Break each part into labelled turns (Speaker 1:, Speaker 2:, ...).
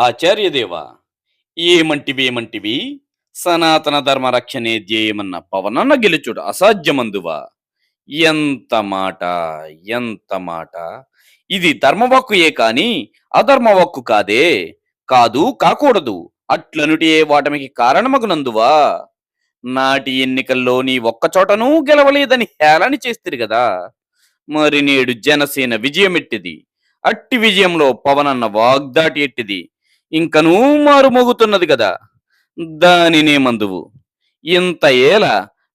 Speaker 1: ఆచార్యదేవ ఏమంటివేమంటివి సనాతన ధర్మ రక్షణే ధ్యేయమన్న పవనన్న గెలుచుడు అసాధ్యమందువా? ఎంత మాట ఎంత మాట. ఇది ధర్మవక్కుయే కాని అధర్మవక్కు కాదే. కాదు కాకూడదు. అట్లనుటియే వాటమికి కారణమగునందువా? నాటి ఎన్నికల్లో నీ ఒక్కచోటనూ గెలవలేదని హేళని చేస్తిరి కదా మరి నేడు జనసేన విజయమెట్టిది. అట్టి విజయంలో పవనన్న వాగ్దాటి ఎట్టిది? ఇంకనూ మారుమోగుతున్నది కదా దానినే మందువు. ఇంత ఏల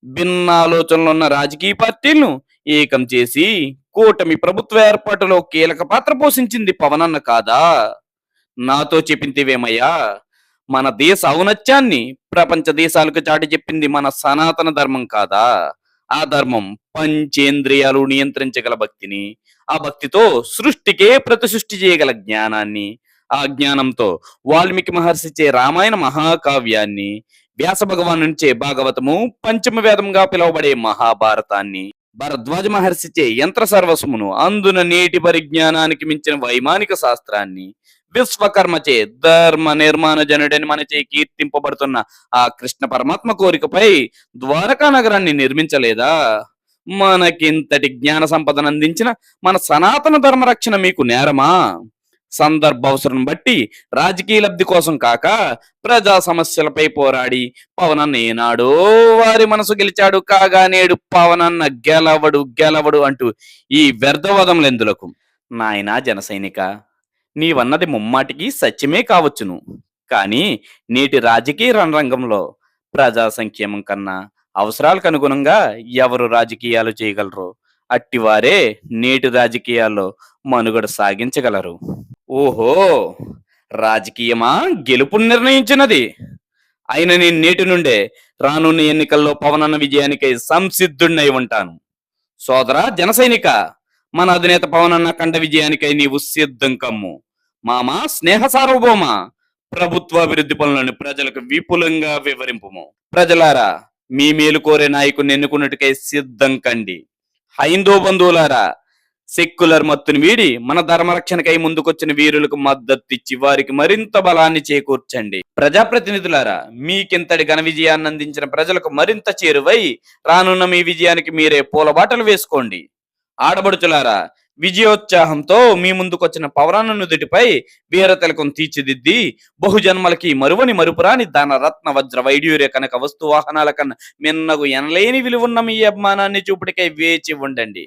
Speaker 1: భిన్న ఆలోచనలున్న రాజకీయ పార్టీలను ఏకం చేసి కూటమి ప్రభుత్వ ఏర్పాటులో కీలక పాత్ర పోషించింది పవనన్న కాదా? నాతో చెప్పింతివేమయ్యా మన దేశ ఔనత్యాన్ని ప్రపంచ దేశాలకు చాటి చెప్పింది మన సనాతన ధర్మం కాదా? ఆ ధర్మం పంచేంద్రియాలు నియంత్రించగల భక్తిని ఆ భక్తితో సృష్టికే ప్రతి సృష్టి చేయగల జ్ఞానాన్ని ఆ జ్ఞానంతో వాల్మీకి మహర్షిచే రామాయణ మహాకావ్యాన్ని వ్యాస భగవాన్ నుంచే భాగవతము పంచమ వేదంగా పిలువబడే మహాభారతాన్ని భరద్వాజ మహర్షిచే యంత్ర సర్వస్మును అందున నేటి పరిజ్ఞానానికి మించిన వైమానిక శాస్త్రాన్ని విశ్వకర్మచే ధర్మ నిర్మాణ జనుడని మనచే కీర్తింపబడుతున్న ఆ కృష్ణ పరమాత్మ కోరికపై ద్వారకా నగరాన్ని నిర్మించలేదా? మనకింతటి జ్ఞాన సంపదను అందించిన మన సనాతన ధర్మ రక్షణ మీకు నేరమా? సందర్భ అవసరం బట్టి రాజకీయ లబ్ధి కోసం కాక ప్రజా సమస్యలపై పోరాడి పవనన్న ఏనాడో వారి మనసు గెలిచాడు కాగా నేడు పవనన్న గెలవడు గెలవడు అంటూ ఈ వ్యర్థవాదములెందులకు నాయనా జన సైనిక నీవన్నది ముమ్మాటికి సత్యమే కావచ్చును. కానీ నేటి రాజకీయ రణరంగంలో ప్రజా సంక్షేమం కన్నా అవసరాలకు అనుగుణంగా ఎవరు రాజకీయాలు చేయగలరో అట్టివారే నేటి రాజకీయాల్లో మనుగడ సాగించగలరు. ఓహో రాజకీయమా? గెలుపు నిర్ణయించినది. అయిన నేను నేటి నుండే రానున్న ఎన్నికల్లో పవనన్న విజయానికై సంసిద్ధుడినై ఉంటాను. సోదరా జనసైనిక మన అధినేత పవనన్న కండ విజయానికై నీవు సిద్ధం కమ్ము. మామా స్నేహ సార్వభౌమ ప్రభుత్వ అభివృద్ధి పనులను ప్రజలకు విపులంగా వివరింపుము. ప్రజలారా మీ మేలు కోరే నాయకుని ఎన్నుకున్నట్టుకై సిద్ధం కండి. హైందో బంధువులారా సెక్యులర్ మత్తుని వీడి మన ధర్మరక్షణకై ముందుకొచ్చిన వీరులకు మద్దతిచ్చి వారికి మరింత బలాన్ని చేకూర్చండి. ప్రజాప్రతినిధులారా మీకింతటి ఘన విజయాన్ని అందించిన ప్రజలకు మరింత చేరువై రానున్న మీ విజయానికి మీరే పూలబాటలు వేసుకోండి. ఆడబడుచులారా విజయోత్సాహంతో మీ ముందుకొచ్చిన పౌరాణ నుదుటిపై వీరతిలకం తీర్చిదిద్ది బహుజన్మలకి మరువని మరుపురాని ధన రత్న వజ్ర వైడ్యూర్య కనుక వస్తు వాహనాల కన్నా మిన్నగు ఎనలేని విలువున్న మీ అభిమానాన్ని చూపుడికై వేచి ఉండండి.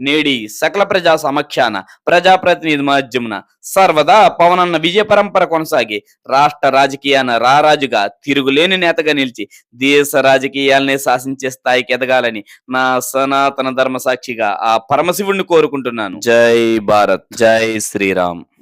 Speaker 1: నేడి సకల ప్రజా సమక్షాన ప్రజాప్రతినిధి మాధ్యమున సర్వదా పవనన్న విజయ పరంపర కొనసాగి రాష్ట్ర రాజకీయాన రారాజుగా తిరుగులేని నేతగా నిలిచి దేశ రాజకీయాలనే శాసించే స్థాయికి ఎదగాలని నా సనాతన ధర్మ సాక్షిగా ఆ పరమశివుణ్ణి కోరుకుంటున్నాను. జై భారత్. జై శ్రీరామ్.